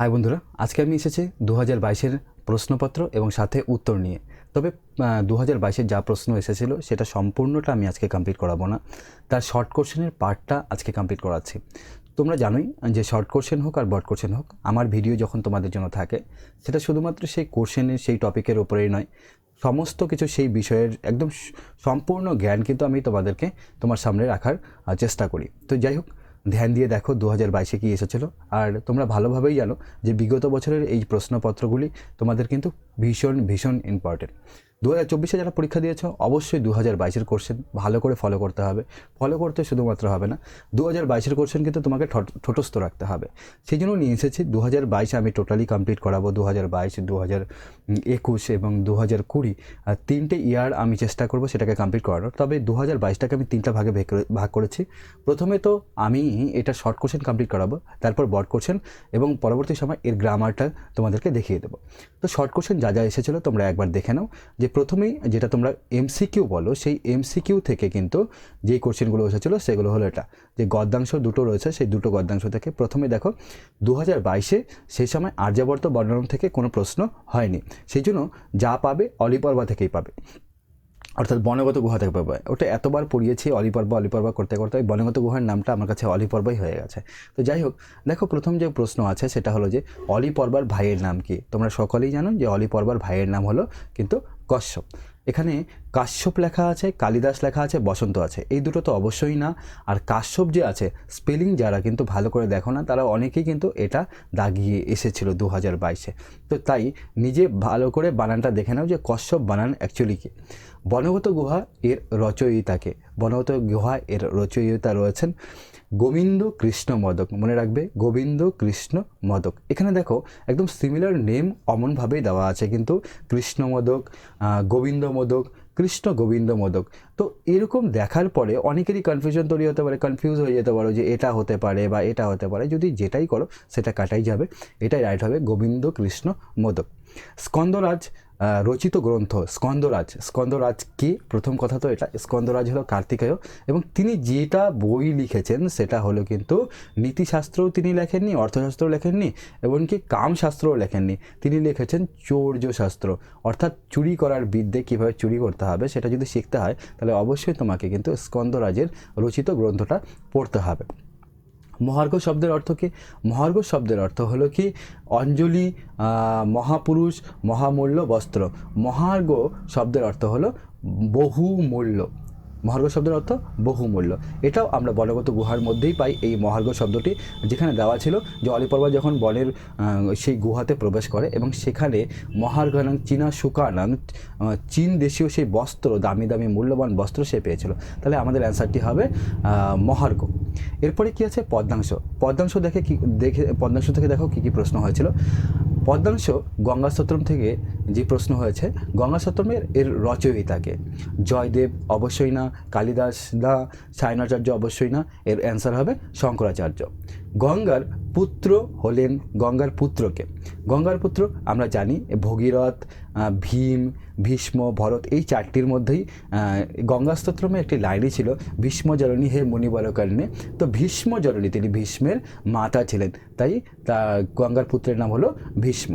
High বন্ধুরা, আজকে আমি এসেছি দু হাজার বাইশের প্রশ্নপত্র এবং সাথে উত্তর নিয়ে। তবে দু হাজার বাইশের যা প্রশ্ন এসেছিল, সেটা সম্পূর্ণটা আমি আজকে কমপ্লিট করাবো না। তার শর্ট কোশ্চেনের পার্টটা আজকে কমপ্লিট করাচ্ছি। তোমরা জানোই যে শর্ট কোশ্চেন হোক আর বট কোশ্চেন হোক, আমার ভিডিও যখন তোমাদের জন্য থাকে, সেটা শুধুমাত্র সেই কোশ্চেনের সেই টপিকের ওপরেই নয়। সমস্ত কিছু সেই বিষয়ের একদম সম্পূর্ণ জ্ঞান কিন্তু আমি তোমাদেরকে তোমার সামনে রাখার চেষ্টা করি। তো যাই হোক ধ্যান দিয়ে দেখো দু হাজার বাইশে কী এসেছিল। আর তোমরা ভালোভাবেই জানো যে বিগত বছরের এই প্রশ্নপত্রগুলি তোমাদের কিন্তু ভীষণ ভীষণ ইম্পর্টেন্ট দু হাজার চব্বিশে যারা পরীক্ষা দিয়েছ, অবশ্যই দু হাজার বাইশের কোশ্চেন ভালো করে ফলো করতে হবে। ফলো করতে শুধুমাত্র হবে না দু হাজার বাইশের কোশ্চেন কিন্তু তোমাকে ঠট- ঠোঁটস্থ রাখতে হবে। সেই জন্য নিয়ে এসেছি দু হাজার বাইশে আমি টোটালি কমপ্লিট করাবো দু হাজার বাইশ দু হাজার একুশ এবং দু হাজার কুড়ি। আর তিনটে ইয়ার আমি চেষ্টা করব সেটাকে কমপ্লিট করানোর। তবে দু হাজার বাইশটাকে আমি তিনটা ভাগে ভাগ করেছি। প্রথমে তো আমি এটা শর্ট কোশ্চেন কমপ্লিট করাবো, তারপর বড কোশ্চেন এবং পরবর্তী সময় এর গ্রামারটা তোমাদেরকে দেখিয়ে দেবো। তো শর্ট কোশ্চেন যা যা এসেছিল তোমরা একবার দেখে নাও, যে প্রথমেই যেটা তোমরা এমসিকিউ বলো, সেই এমসিকিউ থেকে কিন্তু যে কোশ্চেনগুলো এসেছিল, সেগুলো হলো এটা। যে গদ্যাংশ দুটো রয়েছে, সেই দুটো গদ্যাংশ থেকে প্রথমে দেখো দু হাজার বাইশে সেই সময় আর্যাবর্ত বর্ণন থেকে কোনো প্রশ্ন হয়নি। সেই জন্য যা পাবে অলিপর্বা থেকেই পাবে। অর্থাৎ বনগত গুহা থেকে পাবে। ওটা এতবার পড়িয়েছি অলিপর্বা অলিপর্বা করতে করতে, ওই বনগত গুহার নামটা আমার কাছে অলিপর্বাই হয়ে গেছে। তো যাই হোক, দেখো প্রথম যে প্রশ্ন আছে, সেটা হলো যে অলিপর্বার ভাইয়ের নাম কি? তোমরা সকলেই জানো যে অলিপর্বার ভাইয়ের নাম হলো কিন্তু কশ্যপ। এখানে কাশ্যপ লেখা আছে, কালিদাস লেখা আছে, বসন্ত আছে। এই দুটো তো অবশ্যই না। আর কাশ্যপ যে আছে স্পেলিং যারা কিন্তু ভালো করে দেখো না, তারা অনেকেই কিন্তু এটা দাগিয়ে এসেছিল দু হাজার বাইশে। তো তাই নিজে ভালো করে বানানটা দেখে নাও যে কশ্যপ বানান অ্যাকচুয়ালি কি। বনগত গুহা এর রচয়িতাকে, বনগত গুহা এর রচয়িতা রয়েছেন গোবিন্দ কৃষ্ণ মদক। মনে রাখবে, গোবিন্দ কৃষ্ণ মদক। এখানে দেখো, একদম সিমিলার নেম অমনভাবেই দেওয়া আছে, কিন্তু কৃষ্ণ মদক গোবিন্দ মোদক, কৃষ্ণ গোবিন্দ মোদক। তো এরকম দেখার পরে অনেকেরই কনফিউশন তৈরি হতে পারে কনফিউজ হয়ে যেতে পারো যে এটা হতে পারে বা এটা হতে পারে। যদি যেটাই করো, সেটা কাটাই যাবে, এটাই রাইট হবে, গোবিন্দ কৃষ্ণ মোদক। স্কন্দরাজ রচিত গ্রন্থ স্কন্দরাজ। স্কন্দরাজ কি? প্রথম কথা তো এটা, স্কন্দরাজ হলো কার্তিকেয় এবং তিনি যেটা বই লিখেছেন সেটা হলো কিন্তু নীতিশাস্ত্রও তিনি লেখেননি, অর্থশাস্ত্রও লেখেননি এমনকি কামশাস্ত্রও লেখেননি। তিনি লিখেছেন চৌর্য শাস্ত্র অর্থাৎ চুরি করার বিদ্যে কীভাবে চুরি করতে হবে সেটা যদি শিখতে হয় তাহলে অবশ্যই তোমাকে কিন্তু স্কন্দরাজের রচিত গ্রন্থটা পড়তে হবে। মহার্ঘ শব্দের অর্থ কি? মহার্ঘ শব্দের অর্থ হলো কি? অঞ্জলি মহাপুরুষ, মহামূল্য বস্ত্র। মহার্ঘ শব্দের অর্থ হলো বহুমূল্য। মহার্ঘ শব্দের অর্থ বহুমূল্য। এটাও আমরা বনগত গুহার মধ্যেই পাই এই মহার্ঘ শব্দটি, যেখানে দেওয়া ছিল যে অলিপর্বা যখন বনের সেই গুহাতে প্রবেশ করে এবং সেখানে মহার্ঘানাং চীনা সুকানাং চীন দেশীয় সেই বস্ত্র, দামি দামি মূল্যবান বস্ত্র সে পেয়েছিল। তাহলে আমাদের অ্যান্সারটি হবে মহার্ঘ। এরপরে কী আছে? পদ্মাংশ। পদ্মাংশ দেখে কি, দেখে, পদ্মাংশ থেকে দেখো কী কী প্রশ্ন হয়েছিল। পদ্মাংশ গঙ্গাস্তোত্রম থেকে যে প্রশ্ন হয়েছে, গঙ্গাস্তোত্রমের এর রচয়িতাকে। জয়দেব অবশ্যই না, কালিদাস দা, সায়নাচার্য অবশ্যই না, এর অ্যান্সার হবে শঙ্করাচার্য। গঙ্গার পুত্র হলেন গঙ্গার পুত্রকে। গঙ্গার পুত্র আমরা জানি, ভগীরথ ভীম, ভীষ্ম, ভরত, এই চারটির মধ্যেই গঙ্গাস্তোত্রমে একটি লাইনই ছিল ভীষ্ম জননী হে মুনিবরকারণে তো ভীষ্ম জননী তিনি ভীষ্মের মাতা ছিলেন, তাই তা গঙ্গার পুত্রের নাম হলো ভীষ্ম।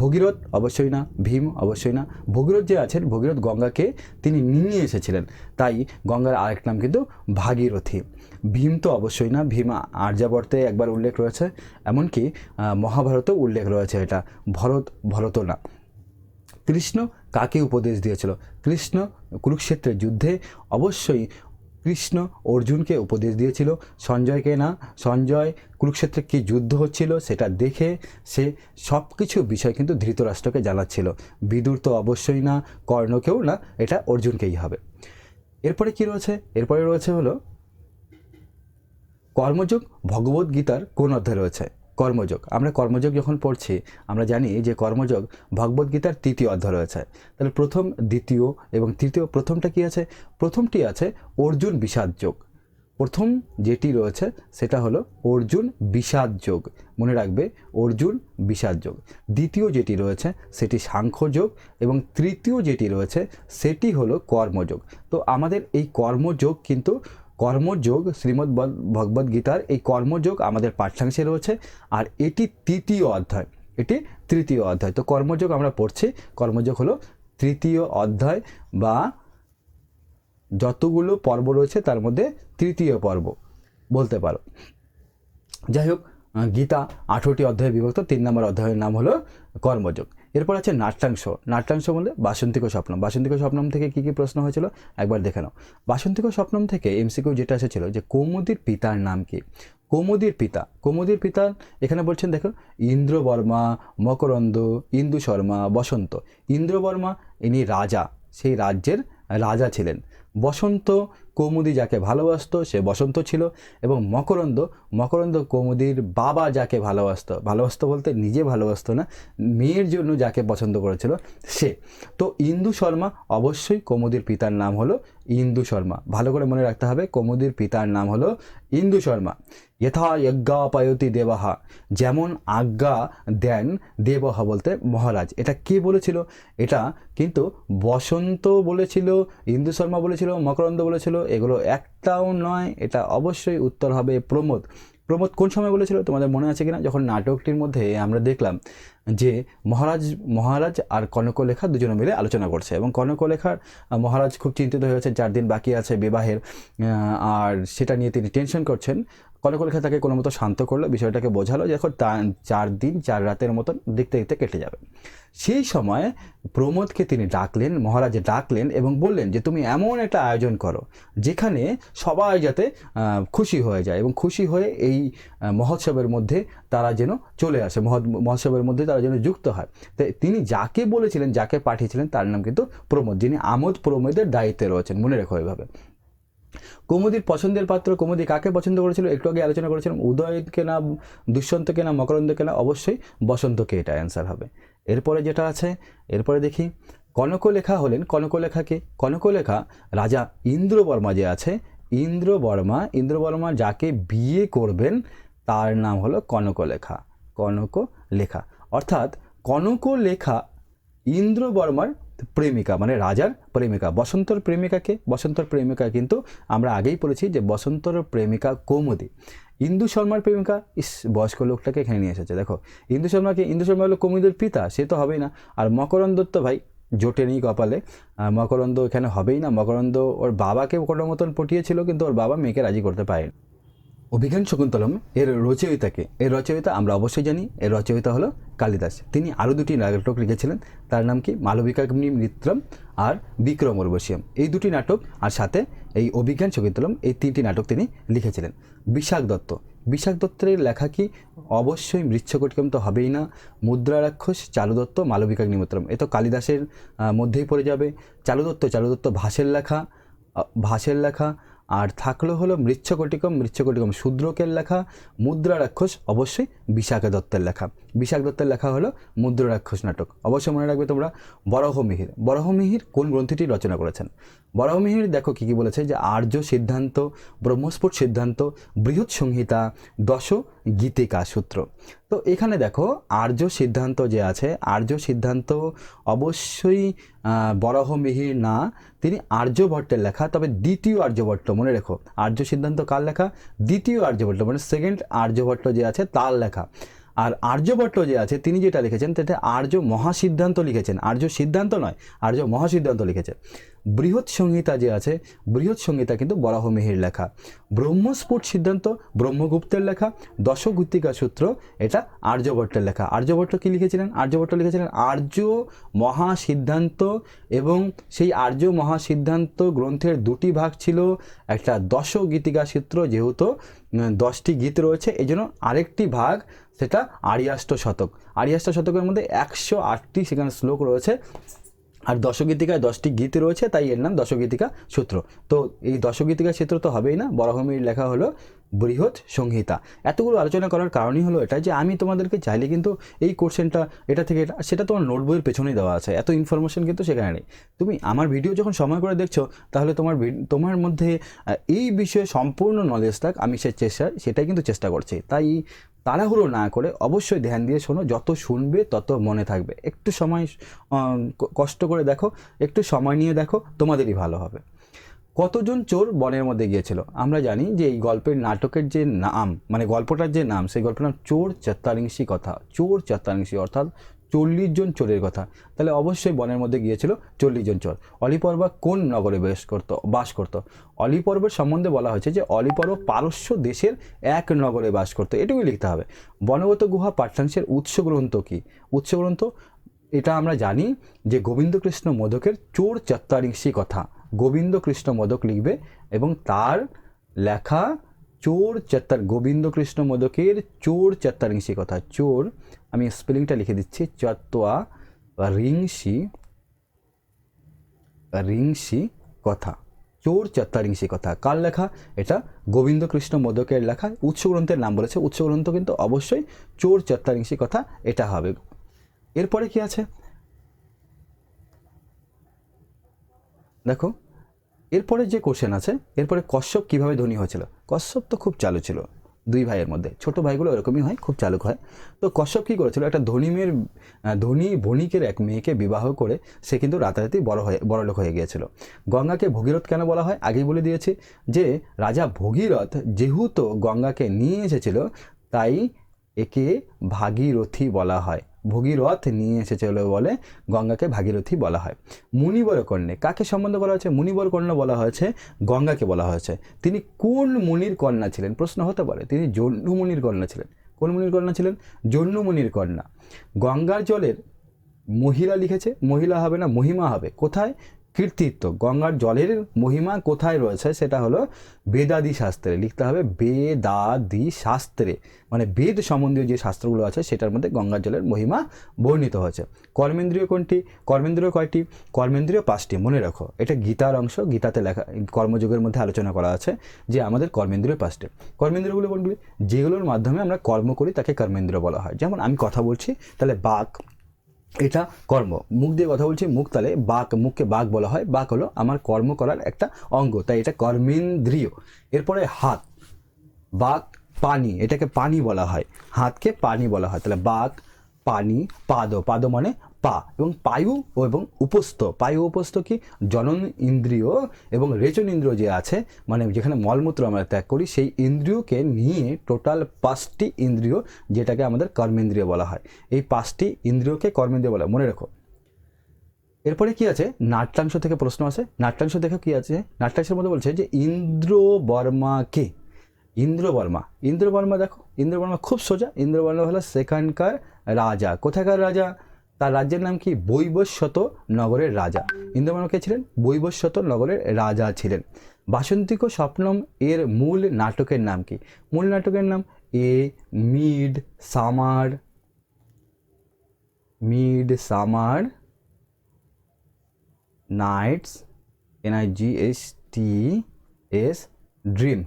ভগীরথ অবশ্যই না, ভীম অবশ্যই না। ভগীরথ যে আছেন, ভগীরথ গঙ্গাকে তিনি নিয়ে এসেছিলেন, তাই গঙ্গার আরেক নাম কিন্তু ভাগীরথী। ভীম তো অবশ্যই না, ভীম আর্যাবর্তে একবার উল্লেখ রয়েছে, এমনকি মহাভারতেও উল্লেখ রয়েছে এটা, ভরত ভরত না কৃষ্ণ কাকে উপদেশ দিয়েছিল? কৃষ্ণ কুরুক্ষেত্রের যুদ্ধে অবশ্যই কৃষ্ণ অর্জুনকে উপদেশ দিয়েছিল, সঞ্জয়কে না, সঞ্জয় কুরুক্ষেত্রে কী যুদ্ধ হচ্ছিল সেটা দেখে সে সব কিছু বিষয় কিন্তু ধৃতরাষ্ট্রকে জানাচ্ছিল বিদুর তো অবশ্যই না, কর্ণকেও না, এটা অর্জুনকেই হবে। এরপরে কি রয়েছে? এরপরে রয়েছে হলো কর্মযোগ ভগবত গীতার কোন অধ্যায় রয়েছে? কর্মযোগ। আমরা কর্মযোগ যখন পড়ছি, আমরা জানি যে কর্মযোগ ভগবত গীতার তৃতীয় অধ্যায় রয়েছে। তাহলে প্রথম, দ্বিতীয় এবং তৃতীয় প্রথমটা কি আছে? প্রথমটি আছে অর্জুন বিষাদ যোগ। প্রথম যেটি রয়েছে, সেটা হলো অর্জুন বিষাদ যোগ। মনে রাখবে, অর্জুন বিষাদ যোগ। দ্বিতীয় যেটি রয়েছে, সেটি সাংখ্যযোগ এবং তৃতীয় যেটি রয়েছে, সেটি হলো কর্মযোগ। তো আমাদের এই কর্মযোগ কিন্তু কর্মযোগ শ্রীমদ্ ভগবদ গীতার এই কর্মযোগ আমাদের পাঠ্যাংশে রয়েছে, আর এটি তৃতীয় অধ্যায়, এটি তৃতীয় অধ্যায়। তো কর্মযোগ আমরা পড়ছি, কর্মযোগ হলো তৃতীয় অধ্যায় বা যতগুলো পর্ব রয়েছে তার মধ্যে তৃতীয় পর্ব, বলতে পারো। যাই হোক গীতা আঠেরোটি অধ্যায়ে বিভক্ত, তিন নম্বর অধ্যায়ের নাম হলো কর্মযোগ। এরপর আছে নাট্যাংশ। নাট্যাংশ বলতে বাসন্তিক স্বপ্নম। বাসন্তিক স্বপ্নম থেকে কি কি প্রশ্ন হয়েছিল? একবার দেখে নাও। বাসন্তিক স্বপ্নম থেকে এমসিকিউ যেটা এসেছিল যে কৌমুদির পিতার নাম কি? কৌমুদির পিতা। কৌমুদির পিতা এখানে বলছেন, দেখো, ইন্দ্রবর্মা, মকরন্দ ইন্দু শর্মা বসন্ত। ইন্দ্রবর্মা ইনি রাজা। সেই রাজ্যের রাজা ছিলেন। বসন্ত কৌমুদি যাকে ভালোবাসত, সে বসন্ত ছিল এবং মকরন্দ মকরন্দ কৌমুদির বাবা যাকে ভালোবাসত ভালোবাসত বলতে নিজে ভালোবাসত না, মেয়ের জন্য যাকে পছন্দ করেছিল সে। তো ইন্দু শর্মা অবশ্যই কৌমুদির পিতার নাম হলো ইন্দু শর্মা। ভালো করে মনে রাখতে হবে, কৌমুদির পিতার নাম হলো ইন্দু শর্মা। যথা যজ্ঞাপায়তি দেবাহা যেমন আজ্ঞা দেন দেবহা বলতে মহারাজ। এটা কে বলেছিল? এটা কিন্তু বসন্ত বলেছিল, ইন্দু শর্মা বলেছিল, মকরন্দ বলেছিল, এগুলো একটাও নয়, এটা অবশ্যই উত্তর হবে প্রমোদ। প্রমোদ কোন সময় বলেছিল? তোমাদের মনে আছে কিনা? যখন নাটকটির মধ্যে আমরা দেখলাম যে মহারাজ মহারাজ আর কনকলেখা দুজনে মিলে আলোচনা করছে এবং কনকলেখার মহারাজ খুব চিন্তিত হয়েছে চার দিন বাকি আছে বিবাহের আর সেটা নিয়ে তিনি টেনশন করছেন। কনকলেখা তাকে কোনো মতো শান্ত করল, বিষয়টাকে বোঝালো যে এখন চার দিন, চার রাতের মতন দেখতে দেখতে কেটে যাবে। সেই সময় প্রমোদকে তিনি ডাকলেন, মহারাজে ডাকলেন এবং বললেন যে, তুমি এমন একটা আয়োজন করো যেখানে সবাই যাতে খুশি হয়ে যায় এবং খুশি হয়ে এই মহোৎসবের মধ্যে তারা যেন চলে আসে, মহৎ- মহোৎসবের মধ্যে তারা যেন যুক্ত হয়। তো তিনি যাকে বলেছিলেন, যাকে পাঠিয়েছিলেন তার নাম কিন্তু প্রমোদ, যিনি আমোদ প্রমোদের দায়িত্বে রয়েছেন, মনে রেখো এভাবে। কৌমুদির পছন্দের পাত্র, কুমুদি কাকে পছন্দ করেছিল? একটু আগে আলোচনা করেছিলাম, উদয়কে না, দুষ্যন্তকে না, মকরন্দকে না, অবশ্যই বসন্তকে এটা অ্যান্সার হবে। এরপরে যেটা আছে, এরপরে দেখি, কনকলেখা হলেন কনকলেখাকে কনকলেখা রাজা ইন্দ্রবর্মা যে আছে, ইন্দ্রবর্মা ইন্দ্রবর্মা যাকে বিয়ে করবেন, তার নাম হলো কনকলেখা কনকলেখা। অর্থাৎ কনকলেখা ইন্দ্রবর্মার প্রেমিকা মানে রাজার প্রেমিকা। বসন্তর প্রেমিকাকে, বসন্তর প্রেমিকা কিন্তু আমরা আগেই বলেছি যে বসন্তর প্রেমিকা কৌমুদি ইন্দু শর্মার প্রেমিকা, ইস, বয়স্ক লোকটাকে এখানে নিয়ে এসেছে। দেখো, ইন্দু শর্মাকে, ইন্দু শর্মা হলো কৌমুদের পিতা, সে তো হবেই না। আর মকরন্দ তো ভাই, জোটে নেই কপালে। মকরন্দ এখানে হবেই না। মকরন্দ ওর বাবাকে কোনো মতন পটিয়েছিল, কিন্তু ওর বাবা মেয়েকে রাজি করতে পারেনি। অভিজ্ঞান শকুন্তলম এর রচয়িতাকে। এর রচয়িতা আমরা অবশ্যই জানি। এর রচয়িতা হলো কালিদাস। তিনি আরও দুটি নাটক লিখেছিলেন। তার নাম কি? মালবিকাগ্নি মিত্রম আর বিক্রম উর্বশিয়ম। এই দুটি নাটক আর সাথে এই অভিজ্ঞান শকুন্তলম এই তিনটি নাটক তিনি লিখেছিলেন। বিশাখ দত্ত। বিশাখ দত্তের লেখা কি? অবশ্যই মৃচ্ছকটিকম তো হবেই না। মুদ্রা রাক্ষস, চালু দত্ত, মালবিকাগ্নি মিত্রম। এ তো কালিদাসের মধ্যেই পড়ে যাবে। চালু দত্ত চালু দত্ত ভাষের লেখা। ভাষের লেখা। আর থাকল হলো মৃচ্ছকটিকম মৃচ্ছকটিকম শূদ্রকের লেখা মুদ্রা রাক্ষস অবশ্যই বিশাখা দত্তের লেখা। বিশাখ দত্তের লেখা হলো মুদ্রা রাক্ষস নাটক। অবশ্যই মনে রাখবে তোমরা বরাহমিহির বরাহমিহির কোন গ্রন্থটি রচনা করেছেন? বরাহমিহির দেখো কী কী বলেছে যে আর্য সিদ্ধান্ত, ব্রহ্মস্ফুট সিদ্ধান্ত, বৃহৎ সংহিতা, দশ গীতিকা সূত্র। তো এখানে দেখো আর্য সিদ্ধান্ত যে আছে, আর্য সিদ্ধান্ত অবশ্যই বরাহমিহির না, তিনি আর্যভট্টের লেখা, তবে দ্বিতীয় আর্যভট্ট মনে রেখো। আর্য সিদ্ধান্ত কার লেখা? দ্বিতীয় আর্যভট্ট মানে সেকেন্ড আর্যভট্ট যে আছে তার লেখা। আর আর্যভট্ট যে আছে, তিনি যেটা লিখেছেন, তাতে আর্য মহাসিদ্ধান্ত লিখেছেন। আর্য সিদ্ধান্ত নয়, আর্য মহাসিদ্ধান্ত লিখেছে বৃহৎ সংহিতা যে আছে, বৃহৎ সংহিতা কিন্তু বরাহমিহির লেখা। ব্রহ্মস্ফুট সিদ্ধান্ত, ব্রহ্মগুপ্তের লেখা। দশগুত্তিকা সূত্র, এটা আর্যভট্টের লেখা। আর্যভট্ট কি লিখেছিলেন? আর্যভট্ট লিখেছিলেন আর্য মহাসিদ্ধান্ত এবং সেই আর্য মহাসিদ্ধান্ত গ্রন্থের দুটি ভাগ ছিল। একটা দশ গীতিকা সূত্র, যেহেতু দশটি গীত রয়েছে এই জন্য আরেকটি ভাগ সেটা আরিয়াষ্ট শতক। আরিয়াষ্ট শতকের মধ্যে একশো আটটি সেখানে শ্লোক রয়েছে। আর দশগীতিকায় দশটি গীত রয়েছে, তাই এর নাম দশগীতিকা সূত্র। তো এই দশগীতিকা সূত্র তো হবেই না, বরাহমির লেখা হলো বৃহৎ সংহিতা। এতগুলো আলোচনা করার কারণই হলো এটা যে আমি তোমাদেরকে চাইলে কিন্তু এই কোশ্চেনটা এটা থেকে এটা সেটা তোমার নোট বইয়ের পেছনেই দেওয়া আছে। এত ইনফরমেশন কিন্তু সেখানে নেই। তুমি আমার ভিডিও যখন সময় করে দেখছ, তাহলে তোমার তোমার মধ্যে এই বিষয়ে সম্পূর্ণ নলেজ থাক, আমি সে চেষ্টা, সেটাই কিন্তু চেষ্টা করছি। তাই তাড়াহুড়ো না করে অবশ্যই ধ্যান দিয়ে শোনো, যত শুনবে তত মনে থাকবে। একটু সময় কষ্ট করে দেখো, একটু সময় নিয়ে দেখো, তোমাদেরই ভালো হবে। কতজন চোর বনের মধ্যে গিয়েছিল? আমরা জানি যে এই গল্পের নাটকের যে নাম মানে গল্পটার যে নাম, সেই গল্পের নাম চোর চাত্তারিংশী কথা। চোর চাত্তারিংশী, অর্থাৎ চল্লিশ জন চোরের কথা। তাহলে অবশ্যই বনের মধ্যে গিয়েছিল চল্লিশ জন চোর। অলিপর্বা কোন নগরে বেশ করতো, বাস করতো? অলিপর্বের সম্বন্ধে বলা হয়েছে যে অলিপর্ব পারস্য দেশের এক নগরে বাস করতো। এটুকুই লিখতে হবে। বনগত গুহা পাঠ্যাংশের উৎস গ্রন্থ কী? উৎস গ্রন্থ, এটা আমরা জানি যে গোবিন্দকৃষ্ণ মোদকের চোর চাত্তারিংশী কথা। গোবিন্দকৃষ্ণ মোদক লিখবে এবং তার লেখা চোর চাত্তার গোবিন্দকৃষ্ণ মোদকের চোর চাত্তারিংশী কথা, চোর, আমি স্পেলিংটা লিখে দিচ্ছি চত্বা রিংসি রিংসি কথা, চোর চাত্তারিংসি কথা, কার লেখা? এটা গোবিন্দকৃষ্ণ মোদকের লেখা, উৎস গ্রন্থের নাম বলেছে, উৎস গ্রন্থ কিন্তু অবশ্যই চোর চাত্তারিংসি কথা, এটা হবে। এরপরে কি আছে? দেখো, এরপরে যে কোশ্চেন আছে, এরপরে কশ্যপ কীভাবে ধনী হয়েছিল? কশ্যপ তো খুব চালু ছিল, দুই ভাইয়ের মধ্যে। ছোট ভাইগুলো এরকমই হয়, খুব চালুক হয়। তো কশ্যপ কী করেছিল? একটা ধনী মেয়ের ধনী বণিকের এক মেয়েকে বিবাহ করে সে কিন্তু রাতারাতি বড় হয়ে বড়লোক হয়ে গিয়েছিল। গঙ্গাকে ভগীরথ কেন বলা হয়? আগেই বলে দিয়েছি যে, রাজা ভগীরথ যেহেতু গঙ্গাকে নিয়ে এসেছিল, তাই একে ভাগীরথী বলা হয়। ভগীরথ নিয়ে এসেছিল বলে গঙ্গাকে ভাগীরথী বলা হয়। মুনিবর কন্যে, কাকে সম্বন্ধে বলা হয়েছে? মুনিবর কন্যা বলা হয়েছে, গঙ্গাকে বলা হয়েছে। তিনি কোন মুনির কন্যা ছিলেন? প্রশ্ন হতে পারে। তিনি জন্নু মুনির কন্যা ছিলেন। কোন মুনির কন্যা ছিলেন? জন্নু মুনির কন্যা। গঙ্গার জলের মহিলা লিখেছে। মহিলা হবে না, মহিমা হবে। কোথায়? কীর্তিত্ব। গঙ্গার জলের মহিমা কোথায় রয়েছে সেটা হলো বেদাদি শাস্ত্রে লিখতে হবে বেদাদি শাস্ত্রে মানে বেদ সম্বন্ধীয় যে শাস্ত্রগুলো আছে সেটার মধ্যে গঙ্গার জলের মহিমা বর্ণিত হয়েছে। কর্মেন্দ্রীয় কোনটি? কর্মেন্দ্রীয় কয়টি? কর্মেন্দ্রীয় পাঁচটি। মনে রাখো, এটা গীতার অংশ। গীতাতে লেখা, কর্মযোগের মধ্যে আলোচনা করা আছে যে আমাদের কর্মেন্দ্রীয় পাঁচটি। কর্মেন্দ্রীয়গুলো কোনগুলি? যেগুলোর মাধ্যমে আমরা কর্ম করি তাকে কর্মেন্দ্র বলা হয়। যেমন আমি কথা বলছি, তাহলে বাক এটা কর্ম। মুখ দিয়ে কথা বলছি, মুখ তালে বাক, মুখকে বাক বলা হয়। বাক হলো আমার কর্ম করার একটা অঙ্গ, তাই এটা কর্মেন্দ্রীয়। এরপরে হাত। বাক, পানি, এটাকে পানি বলা হয়। হাতকে পানি বলা হয়। তাহলে বাক, পানি, পাদ পাদ মানে পা এবং পায়ু এবং উপস্থ। পায়ু উপস্থ কি? জনন ইন্দ্রিয় এবং রেচন ইন্দ্রিয় যে আছে মানে যেখানে মলমূত্র আমরা ত্যাগ করি, সেই ইন্দ্রিয়কে নিয়ে টোটাল পাঁচটি ইন্দ্রিয় যেটাকে আমাদের কর্মেন্দ্রিয় বলা হয়। এই পাঁচটি ইন্দ্রিয়কে কর্মেন্দ্রিয় বলা। মনে রেখো। এরপরে কি আছে? নাট্যাংশ থেকে প্রশ্ন আছে নাট্যাংশ দেখো কি আছে? নাট্যাংশের মধ্যে বলছে যে ইন্দ্র বর্মা কে? ইন্দ্র বর্মা ইন্দ্র বর্মা দেখো। ইন্দ্র বর্মা খুব সোজা। ইন্দ্র বর্মা হলো সেখানকার রাজা। কোথাকার রাজা? তার রাজ্যের নাম কি? বৈবস্বত নগরের রাজা। ইন্দ্র কে ছিলেন? বৈবস্বত নগরের রাজা ছিলেন। বাসন্তিক স্বপ্নম এর মূল নাটকের নাম কি? মূল নাটকের নাম a midsummer midsummer, night's N I G S T S dream.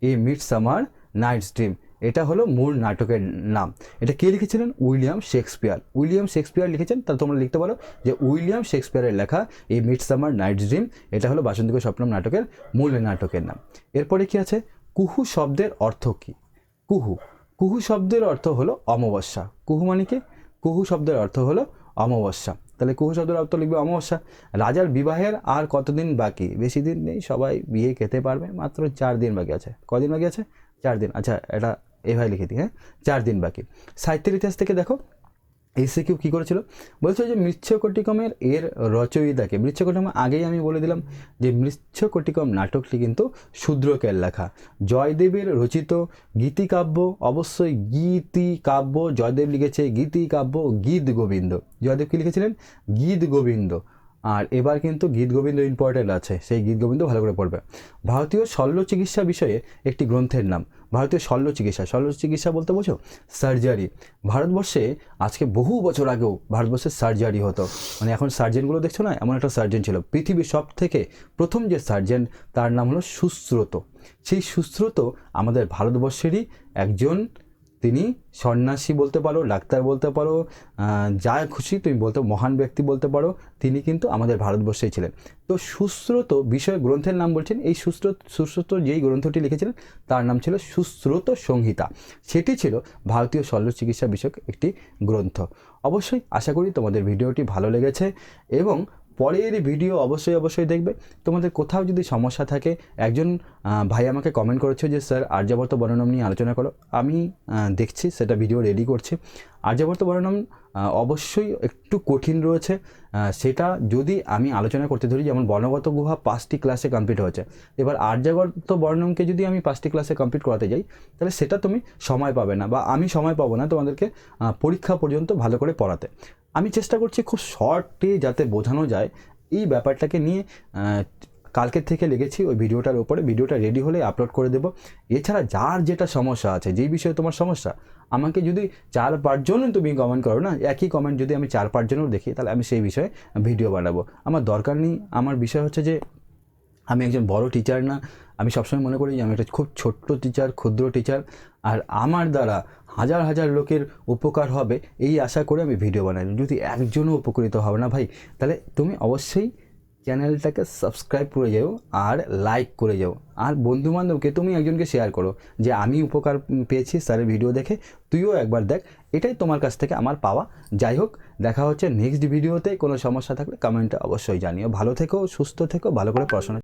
A midsummer, night's, dream. এটা হলো মূল নাটকের নাম। এটা কে লিখেছিলেন? William Shakespeare. উইলিয়াম শেক্সপিয়ার লিখেছেন তাহলে তোমরা লিখতে পারো যে উইলিয়াম শেক্সপিয়ারের লেখা এই মিড সামার নাইট ড্রিম, এটা হলো বাসন্তিক স্বপ্নম নাটকের মূল নাটকের নাম। এরপরে কি আছে? কুহু শব্দের অর্থ কী? কুহু। কুহু শব্দের অর্থ হলো অমাবস্যা। কুহু মানে কি? কুহু শব্দের অর্থ হলো অমাবস্যা। তাহলে কুহু শব্দের অর্থ লিখবে অমাবস্যা। রাজার বিবাহের আর কতদিন বাকি? বেশি দিন নেই, সবাই বিয়ে খেতে পারবে, মাত্র চার দিন বাকি আছে। কদিন বাকি আছে? চার দিন। আচ্ছা এটা এভাবে লিখে দিই হ্যাঁ? চার দিন বাকি। সাহিত্যের ইতিহাস থেকে দেখো এসে কেউ কী করেছিল? বলছে যে মৃচ্ছকটিকমের এর রচয়িতাকে, মৃচ্ছকটিকম আগেই আমি বলে দিলাম যে মৃচ্ছকটিকম নাটকটি কিন্তু শূদ্রকের লেখা। জয়দেবের রচিত গীতিকাব্য, অবশ্যই গীতি কাব্য জয়দেব লিখেছে গীতি কাব্য গীত গোবিন্দ। জয়দেব কী লিখেছিলেন? গীত গোবিন্দ। আর এবার কিন্তু গীত গোবিন্দ ইম্পর্টেন্ট আছে, সেই গীত গোবিন্দ ভালো করে পড়বে। ভারতীয় শল্য চিকিৎসা বিষয়ে একটি গ্রন্থের নাম, ভারতীয় শল্য চিকিৎসা। শল্য চিকিৎসা বলতে বোঝো সার্জারি ভারতবর্ষে আজকে বহু বছর আগেও ভারতবর্ষে সার্জারি হতো। মানে এখন সার্জেনগুলো দেখছ না? এমন একটা সার্জেন ছিল। পৃথিবীর সব থেকে প্রথম যে সার্জেন তার নাম হলো সুশ্রুত সেই সুশ্রুত আমাদের ভারতবর্ষেরই একজন তিনি সন্ন্যাসী বলতে পারো, ডাক্তার বলতে পারো যা খুশি তুমি বলতে, মহান ব্যক্তি বলতে পারো, তিনি কিন্তু আমাদের ভারতবর্ষেই ছিলেন। তো সুশ্রুত বিষয় গ্রন্থের নাম বলছেন, এই সুশ্রুত সুশ্রুত যেই গ্রন্থটি লিখেছিলেন, তার নাম ছিল সুশ্রুত সংহিতা। সেটি ছিল ভারতীয় শল্য চিকিৎসা বিষয়ক একটি গ্রন্থ। অবশ্যই আশা করি তোমাদের ভিডিওটি ভালো লেগেছে এবং পরের ভিডিও অবশ্যই অবশ্যই দেখবে। তোমাদের কোথাও যদি সমস্যা থাকে, একজন ভাই আমাকে কমেন্ট করেছে যে, স্যার, আর্যাবর্ত বর্ণনম নিয়ে আলোচনা করো। আমি দেখছি, সেটা ভিডিও রেডি করছি। আর্যাবর্ত বর্ণনম অবশ্যই একটু কঠিন রয়েছে। সেটা যদি আমি আলোচনা করতে ধরি, যেমন বর্ণগত গুহা পাঁচটি ক্লাসে কমপ্লিট হয়েছে। এবার আর্যাবর্ত বর্ণমকে যদি আমি পাঁচটি ক্লাসে কমপ্লিট করাতে যাই, তাহলে সেটা তুমি সময় পাবে না বা আমি সময় পাবো না তোমাদেরকে পরীক্ষা পর্যন্ত ভালো করে পড়াতে। আমি চেষ্টা করছি খুব শর্টে যাতে বোঝানো যায় এই ব্যাপারটাকে নিয়ে কালকের থেকে লেগেছি ওই ভিডিওটার ওপরে ভিডিওটা রেডি হলে আপলোড করে দেবো। এছাড়া যার যেটা সমস্যা আছে, যেই বিষয়ে তোমার সমস্যা, আমাকে যদি চার পাঁচজন তুমি কমেন্ট করো না, একই কমেন্ট যদি আমি চার পাঁচজনও দেখি, তাহলে আমি সেই বিষয়ে ভিডিও বানাবো। আমার দরকার নেই। আমার বিষয় হচ্ছে যে, আমি একজন বড় টিচার না আমি সবসময় মনে করি যে আমি একটা খুব ছোট্ট টিচার ক্ষুদ্র টিচার আর আমার দ্বারা হাজার হাজার লোকের উপকার হবে এই আশা করে আমি ভিডিও বানাই। যদি একজনও উপকৃত হবে না ভাই, তাহলে তুমি অবশ্যই চ্যানেলটাকে সাবস্ক্রাইব করে যাও আর লাইক করে যাও। আর বন্ধু বান্ধবকে তুমি একজনকে শেয়ার করো যে আমি উপকার পেয়েছি স্যারের ভিডিও দেখে, তুইও একবার দেখ, এটাই তোমার কাছ থেকে আমার পাওয়া। যাই হোক, দেখা হচ্ছে নেক্সট ভিডিওতে কোনো সমস্যা থাকলে কমেন্টে অবশ্যই জানিও। ভালো থেকো, সুস্থ থেকো, ভালো করে পড়াশোনা